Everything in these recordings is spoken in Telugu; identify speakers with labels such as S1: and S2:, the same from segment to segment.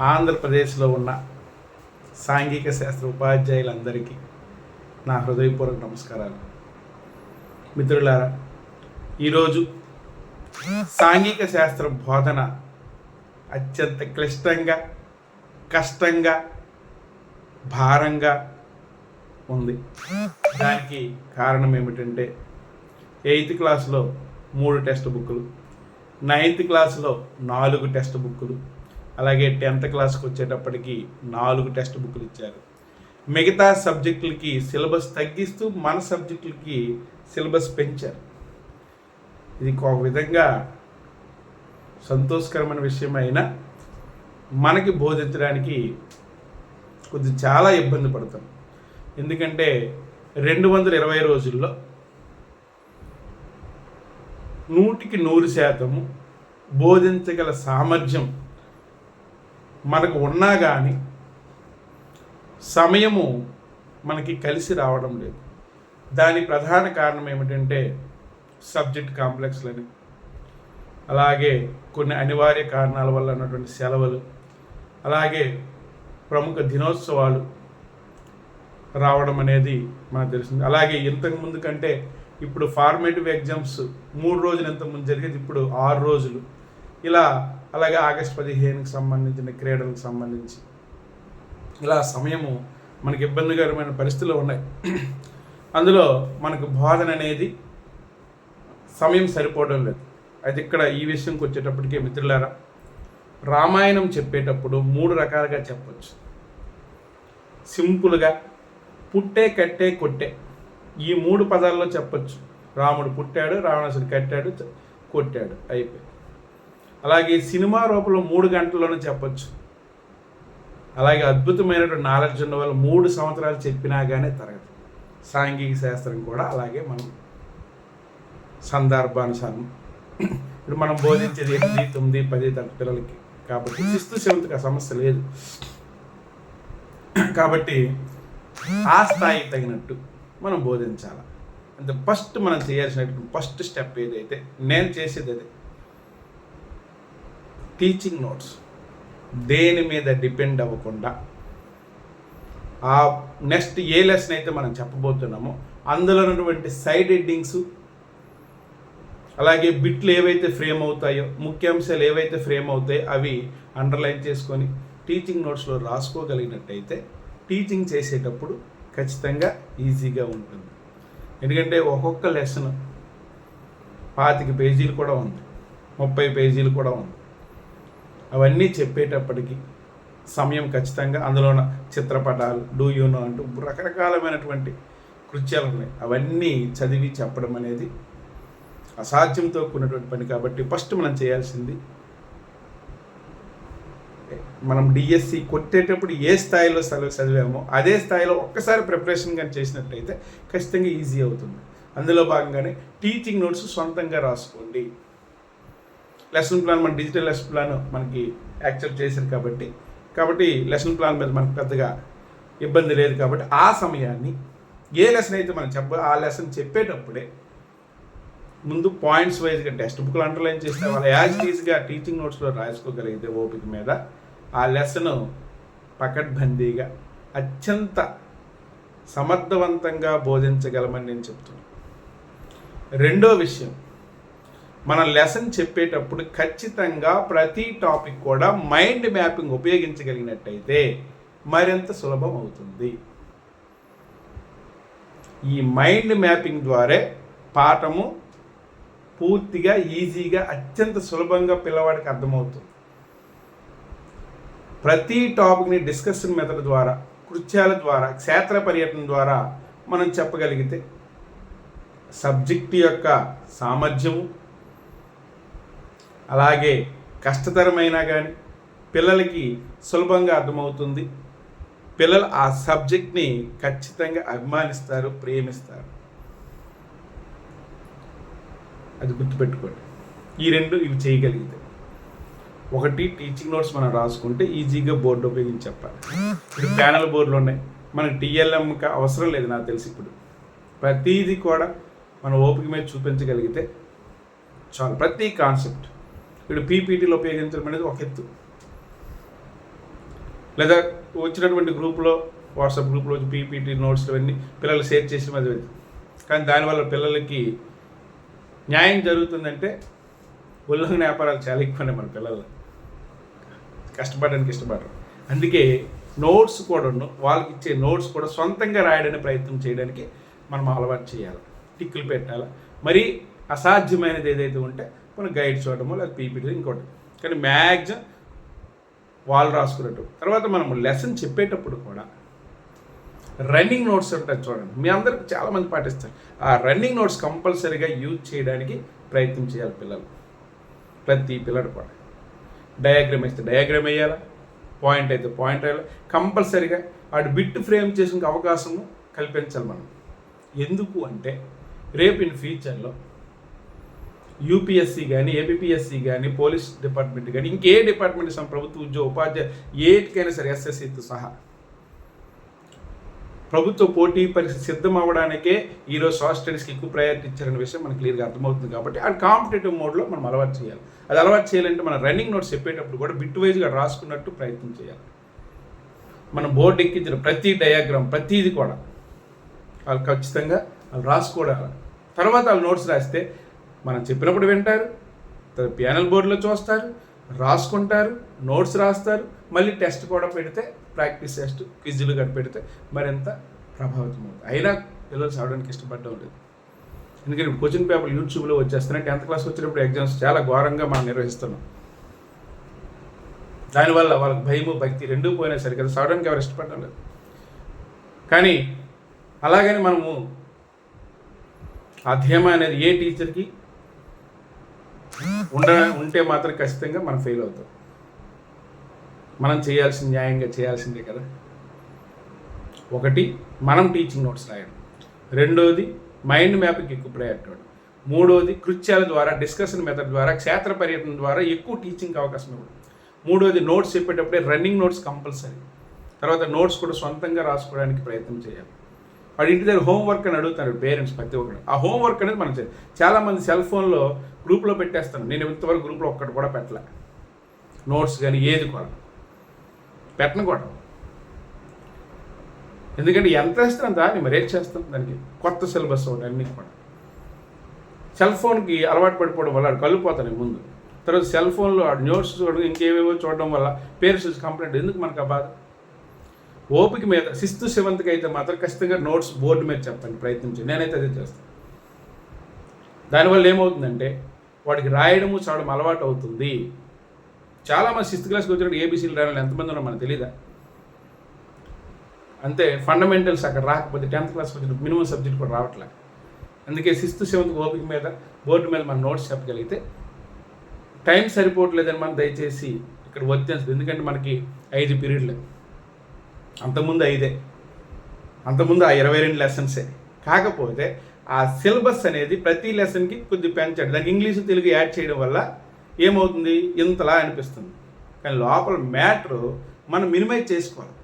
S1: ఆంధ్రప్రదేశ్లో ఉన్న సాంఘిక శాస్త్ర ఉపాధ్యాయులందరికీ నా హృదయపూర్వక నమస్కారాలు. మిత్రులారా ఈరోజు సాంఘిక శాస్త్ర బోధన అత్యంత క్లిష్టంగా కష్టంగా భారంగా ఉంది. దానికి కారణం ఏమిటంటే ఎయిత్ క్లాస్లో మూడు టెక్స్ట్ బుక్లు నైన్త్ క్లాస్లో నాలుగు టెక్స్ట్ బుక్లు అలాగే టెన్త్ క్లాస్కి వచ్చేటప్పటికి నాలుగు టెక్స్ట్ బుక్లు ఇచ్చారు. మిగతా సబ్జెక్టులకి సిలబస్ తగ్గిస్తూ మన సబ్జెక్టులకి సిలబస్ పెంచారు. ఇది ఒక విధంగా సంతోషకరమైన విషయం అయినా మనకి బోధించడానికి కొద్ది చాలా ఇబ్బంది పడతాం. ఎందుకంటే రెండు వందల ఇరవై రోజుల్లో నూటికి నూరు శాతము బోధించగల సామర్థ్యం మనకు ఉన్నా కానీ సమయము మనకి కలిసి రావడం లేదు. దాని ప్రధాన కారణం ఏమిటంటే సబ్జెక్ట్ కాంప్లెక్స్లని. అలాగే కొన్ని అనివార్య కారణాల వల్ల ఉన్నటువంటి సెలవులు. అలాగే ప్రముఖ దినోత్సవాలు రావడం అనేది మనకు తెలిసింది అలాగే ఇంతకు ముందు కంటే ఇప్పుడు ఫార్మేటివ్ ఎగ్జామ్స్ మూడు రోజులు ఇంతకుముందు జరిగేది ఇప్పుడు ఆరు రోజులు. ఇలా అలాగే ఆగస్ట్ పదిహేనుకి సంబంధించిన క్రీడలకు సంబంధించి. ఇలా సమయము మనకి ఇబ్బందికరమైన పరిస్థితులు ఉన్నాయి. అందులో మనకు బోధన అనేది సమయం సరిపోవడం లేదు. అయితే ఇక్కడ ఈ విషయంకి వచ్చేటప్పటికే మిత్రులారా రామాయణం చెప్పేటప్పుడు మూడు రకాలుగా చెప్పచ్చు. సింపుల్గా పుట్టే కట్టే కొట్టే ఈ మూడు పదాల్లో చెప్పచ్చు. రాముడు పుట్టాడు రావణాసుడు కట్టాడు కొట్టాడు. అయిపోయి అలాగే సినిమా రూపంలో మూడు గంటల్లోనే చెప్పచ్చు. అలాగే అద్భుతమైనటువంటి నాలెడ్జ్ ఉన్న వాళ్ళు మూడు సంవత్సరాలు చెప్పినా కానీ తరగదు. సాంఘిక శాస్త్రం కూడా అలాగే మనం సందర్భానుసారం. ఇప్పుడు మనం బోధించేది ఎనిమిది తొమ్మిది పది తరగతి పిల్లలకి. కాబట్టి శిస్తు సెవెంత్కి ఆ సమస్య లేదు. కాబట్టి ఆ స్థాయికి తగినట్టు మనం బోధించాలి. అంటే ఫస్ట్ మనం చేయాల్సినటువంటి ఫస్ట్ స్టెప్ ఏదైతే నేను చేసేది అదే. టీచింగ్ నోట్స్ దేని మీద డిపెండ్ అవ్వకుండా ఆ నెక్స్ట్ ఏ లెసన్ అయితే మనం చెప్పబోతున్నామో అందులో ఉన్నటువంటి సైడ్ హెడ్డింగ్స్ అలాగే బిట్లు ఏవైతే ఫ్రేమ్ అవుతాయో ముఖ్యాంశాలు ఏవైతే ఫ్రేమ్ అవుతాయో అవి అండర్లైన్ చేసుకొని టీచింగ్ నోట్స్లో రాసుకోగలిగినట్టయితే టీచింగ్ చేసేటప్పుడు ఖచ్చితంగా ఈజీగా ఉంటుంది. ఎందుకంటే ఒక్కొక్క లెసన్ పాతిక పేజీలు కూడా ఉంది ముప్పై పేజీలు కూడా ఉంది. అవన్నీ చెప్పేటప్పటికి సమయం ఖచ్చితంగా అందులో చిత్రపటాలు డూ యూనో అంటూ రకరకాలమైనటువంటి కృత్యాలు ఉన్నాయి. అవన్నీ చదివి చెప్పడం అనేది అసాధ్యంతో కూడినటువంటి పని కాబట్టి ఫస్ట్ మనం చేయాల్సింది మనం డిఎస్సి కొట్టేటప్పుడు ఏ స్థాయిలో చదివి చదివామో అదే స్థాయిలో ఒక్కసారి ప్రిపరేషన్ కానీ చేసినట్టయితే ఖచ్చితంగా ఈజీ అవుతుంది. అందులో భాగంగానే టీచింగ్ నోట్స్ సొంతంగా రాసుకోండి. లెసన్ ప్లాన్ మన డిజిటల్ లెసన్ ప్లాన్ మనకి యాక్సెప్ట్ చేశారు కాబట్టి కాబట్టి లెసన్ ప్లాన్ మీద మనకు పెద్దగా ఇబ్బంది లేదు కాబట్టి ఆ సమయాన్ని ఏ లెసన్ అయితే మనం చెప్ప ఆ లెసన్ చెప్పేటప్పుడే ముందు పాయింట్స్ వైజ్గా టెక్స్ట్ బుక్లు అండర్లైన్ చేస్తే వాళ్ళు యాజ్ టీజ్గా టీచింగ్ నోట్స్లో రాసుకోగలిగితే ఓపిక మీద ఆ లెసన్ పకడ్బందీగా అత్యంత సమర్థవంతంగా బోధించగలమని నేను చెప్తున్నాను. రెండో విషయం మన లెసన్ చెప్పేటప్పుడు ఖచ్చితంగా ప్రతి టాపిక్ కూడా మైండ్ మ్యాపింగ్ ఉపయోగించగలిగినట్టయితే మరింత సులభం అవుతుంది. ఈ మైండ్ మ్యాపింగ్ ద్వారా పాఠము పూర్తిగా ఈజీగా అత్యంత సులభంగా పిల్లవాడికి అర్థమవుతుంది. ప్రతి టాపిక్ని డిస్కషన్ మెథడ్ ద్వారా కృత్యాల ద్వారా క్షేత్ర పర్యటన ద్వారా మనం చెప్పగలిగితే సబ్జెక్ట్ యొక్క సామర్థ్యము అలాగే కష్టతరమైనా కానీ పిల్లలకి సులభంగా అర్థమవుతుంది. పిల్లలు ఆ సబ్జెక్ట్ని ఖచ్చితంగా అభిమానిస్తారు ప్రేమిస్తారు. అది గుర్తుపెట్టుకోండి. ఈ రెండు ఇవి చేయగలిగితే. ఒకటి టీచింగ్ నోట్స్ మనం రాసుకుంటే ఈజీగా బోర్డు ఉపయోగించి చెప్పాలి. ఇప్పుడు ప్యానల్ బోర్డులు ఉన్నాయి. మనకి టీఎల్ఎంకి అవసరం లేదు నాకు తెలిసి ఇప్పుడు. ప్రతిదీ కూడా మన ఓపిక మీద చూపించగలిగితే చాలు. ప్రతి కాన్సెప్ట్. వీడు పీపీటీలో ఉపయోగించడం అనేది ఒక ఎత్తు. లేదా వచ్చినటువంటి గ్రూప్లో వాట్సాప్ గ్రూప్లో పీపీటీ నోట్స్ ఇవన్నీ పిల్లలు షేర్ చేసిన అది కానీ దానివల్ల పిల్లలకి న్యాయం జరుగుతుందంటే ఉల్లంఘన వ్యాపారాలు చాలా ఎక్కువనే మన పిల్లలు కష్టపడడానికి ఇష్టపడరు. అందుకే నోట్స్ కూడా వాళ్ళకి ఇచ్చే నోట్స్ కూడా సొంతంగా రాయడానికి ప్రయత్నం చేయడానికి మనం అలవాటు చేయాలి. టిక్కులు పెట్టాలి. మరి అసాధ్యమైనది ఏదైతే ఉంటే మనం గైడ్ చూడటమో లేదా పీపీటీ ఇంకోటి. కానీ మ్యాక్సిమం వాళ్ళు రాసుకునేటప్పుడు తర్వాత మనం లెసన్ చెప్పేటప్పుడు కూడా రన్నింగ్ నోట్స్ ఉంటాయి చూడండి. మీ అందరికి చాలామంది పాటిస్తారు. ఆ రన్నింగ్ నోట్స్ కంపల్సరీగా యూజ్ చేయడానికి ప్రయత్నం చేయాలి పిల్లలు. ప్రతి పిల్లడు కూడా. డయాగ్రామ్ వేస్తే డయాగ్రామ్ వేయాలా? పాయింట్ అయితే పాయింట్ వేయాలి కంపల్సరీగా వాటి బిట్ ఫ్రేమ్ చేసిన అవకాశము కల్పించాలి మనం. ఎందుకు అంటే రేపు ఇన్ ఫ్యూచర్లో యూపీఎస్సీ కానీ ఏపీఎస్సీ కానీ పోలీస్ డిపార్ట్మెంట్ కానీ ఇంకే డిపార్ట్మెంట్ ప్రభుత్వ ఉద్యోగ ఉపాధ్యాయ ఏటికైనా సరే ఎస్ఎస్సీతో సహా. ప్రభుత్వ పోటీ పరిస్థితి సిద్ధం అవ్వడానికే ఈరోజు సోషల్ స్టడీస్కి ఎక్కువ ప్రయారిటీ ఇచ్చారనే విషయం మనకు క్లియర్గా అర్థమవుతుంది కాబట్టి అండ్ కాంపిటేటివ్ మోడ్లో మనం అలవాటు చేయాలి. అది అలవాటు చేయాలంటే మన రన్నింగ్ నోట్స్ చెప్పేటప్పుడు కూడా బిట్ వైజ్గా రాసుకున్నట్టు ప్రయత్నం చేయాలి. మనం బోర్డు ఎక్కించిన ప్రతి డయాగ్రామ్ ప్రతిది కూడా వాళ్ళు ఖచ్చితంగా వాళ్ళు రాసుకోవడాలి. తర్వాత వాళ్ళు నోట్స్ రాస్తే మనం చెప్పినప్పుడు వింటారు ప్యానల్ బోర్డులో చూస్తారు రాసుకుంటారు నోట్స్ రాస్తారు మళ్ళీ టెస్ట్ కూడా పెడితే ప్రాక్టీస్ టెస్ట్ క్విజ్లు కూడా పెడితే మరింత ప్రభావితం అవుతుంది అయినా పిల్లలు చదవడానికి ఇష్టపడడం లేదు. ఎందుకంటే క్వశ్చన్ పేపర్లు యూట్యూబ్లో వచ్చేస్తున్నాయి టెన్త్ క్లాస్ వచ్చినప్పుడు ఎగ్జామ్స్ చాలా ఘోరంగా మనం నిర్వహిస్తున్నాం. దానివల్ల వాళ్ళకి భయము భక్తి రెండూ పోయినా సరే కదా చదవడానికి ఎవరు ఇష్టపడడం లేదు. కానీ అలాగని మనము ఆ అనేది ఏ టీచర్కి ఉండ ఉంటే మాత్రం ఖచ్చితంగా మనం ఫెయిల్ అవుతాం. మనం చేయాల్సిన న్యాయంగా చేయాల్సిందే కదా. ఒకటి మనం టీచింగ్ నోట్స్ రాయడం. రెండోది మైండ్ మ్యాప్కి ఎక్కువ ప్రయారిటీ మూడోది కృత్యాల ద్వారా డిస్కషన్ మెథడ్ ద్వారా క్షేత్ర పర్యటన ద్వారా ఎక్కువ టీచింగ్ అవకాశం ఇవ్వడం. మూడోది నోట్స్ చెప్పేటప్పుడే రన్నింగ్ నోట్స్ కంపల్సరీ తర్వాత నోట్స్ కూడా సొంతంగా రాసుకోవడానికి ప్రయత్నం చేయాలి. వాడి ఇంటి దగ్గర హోంవర్క్ అని అడుగుతారు పేరెంట్స్ ప్రతి ఒక్కరు. ఆ హోంవర్క్ అనేది మనం చాలామంది సెల్ ఫోన్లో గ్రూప్లో పెట్టేస్తాను. నేను ఇంతవరకు గ్రూప్లో ఒక్కటి కూడా పెట్టలే. నోట్స్ కానీ ఏది కూడా. పెట్టను కూడా. ఎందుకంటే ఎంత ఇస్తున్నాం దాన్ని మరి ఏం చేస్తాం దానికి. కొత్త సిలబస్ ఒకటి అన్ని కూడా. సెల్ ఫోన్కి అలవాటు పడిపోవడం వల్ల కళ్ళు కలిపిపోతాను ముందు. తర్వాత సెల్ ఫోన్లో నోట్స్ చూడడం ఇంకేవేవో చూడడం వల్ల పేరెంట్స్ కంప్లైంట్ ఎందుకు మనకు ఆ బాధ? ఓపిక మీద సిక్స్త్ సెవెంత్కి అయితే మాత్రం ఖచ్చితంగా నోట్స్ బోర్డు మీద చెప్పండి ప్రయత్నించి నేనైతే అదే చేస్తాను. దానివల్ల ఏమవుతుందంటే వాడికి రాయడము చదవడం అలవాటు అవుతుంది. చాలామంది సిక్స్త్ క్లాస్కి వచ్చినప్పుడు ఏబీసీలు రాయాలని ఎంతమంది ఉన్నా మనకు తెలియదా అంతే ఫండమెంటల్స్ అక్కడ రాకపోతే టెన్త్ క్లాస్కి వచ్చిన మినిమం సబ్జెక్ట్ కూడా రావట్లే. అందుకే సిక్స్త్ సెవెంత్ ఓపిక మీద బోర్డు మీద మనం నోట్స్ చెప్పగలిగితే టైం సరిపోవట్లేదని మనం దయచేసి ఇక్కడ వచ్చేస్తుంది ఎందుకంటే మనకి ఐదు పీరియడ్లు. అంతకుముందు ఐదే. అంతకుముందు ఆ ఇరవై రెండు లెసన్సే కాకపోతే ఆ సిలబస్ అనేది ప్రతి లెసన్కి కొద్ది పెంచాడు దానికి ఇంగ్లీష్ తెలుగు యాడ్ చేయడం వల్ల ఏమవుతుంది? ఇంతలా అనిపిస్తుంది. కానీ లోపల మ్యాటర్ మనం మినిమైజ్ చేసుకోవాలి.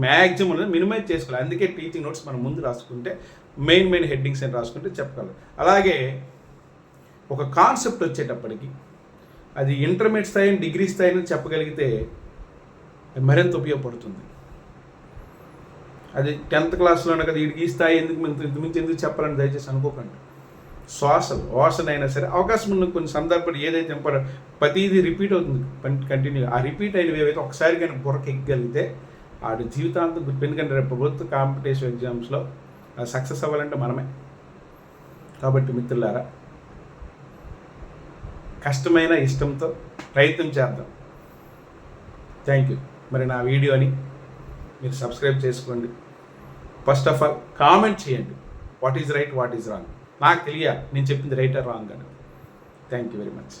S1: మ్యాక్సిమం మినిమైజ్ చేసుకోవాలి. అందుకే టీచింగ్ నోట్స్ మనం ముందు రాసుకుంటే మెయిన్ మెయిన్ హెడ్డింగ్స్ అని రాసుకుంటే చెప్పగలం. అలాగే ఒక కాన్సెప్ట్ వచ్చేటప్పటికి అది ఇంటర్మీడియట్ స్థాయి డిగ్రీ స్థాయిని చెప్పగలిగితే మరింత ఉపయోగపడుతుంది. అది టెన్త్ క్లాస్లోనే కదా వీడికి ఈ స్థాయి ఎందుకు మించి ఎందుకు చెప్పాలని దయచేసి అనుకోకండి. శ్వాసలు వాసన అయినా సరే అవకాశం ఉన్న కొన్ని సందర్భాలు ఏదైతే ప్రతిదీ రిపీట్ అవుతుంది కంటిన్యూ ఆ రిపీట్ అయినవి ఏవైతే ఒకసారి కానీ బుర్రకి ఎక్కగలిగితే ఆడి జీవితాంతం ఎందుకంటే రేపు ప్రభుత్వ కాంపిటీషన్ ఎగ్జామ్స్లో సక్సెస్ అవ్వాలంటే మనమే. కాబట్టి మిత్రులారా కష్టమైన ఇష్టంతో ప్రయత్నం చేద్దాం. థ్యాంక్ యూ మరి నా వీడియోని మీరు సబ్స్క్రైబ్ చేసుకోండి. ఫస్ట్ ఆఫ్ ఆల్ కామెంట్ చేయండి. What is right what is wrong నాకు తెలియాలి నేను చెప్పింది రైట్ ఆర్ రాంగ్ అని. Thank you very much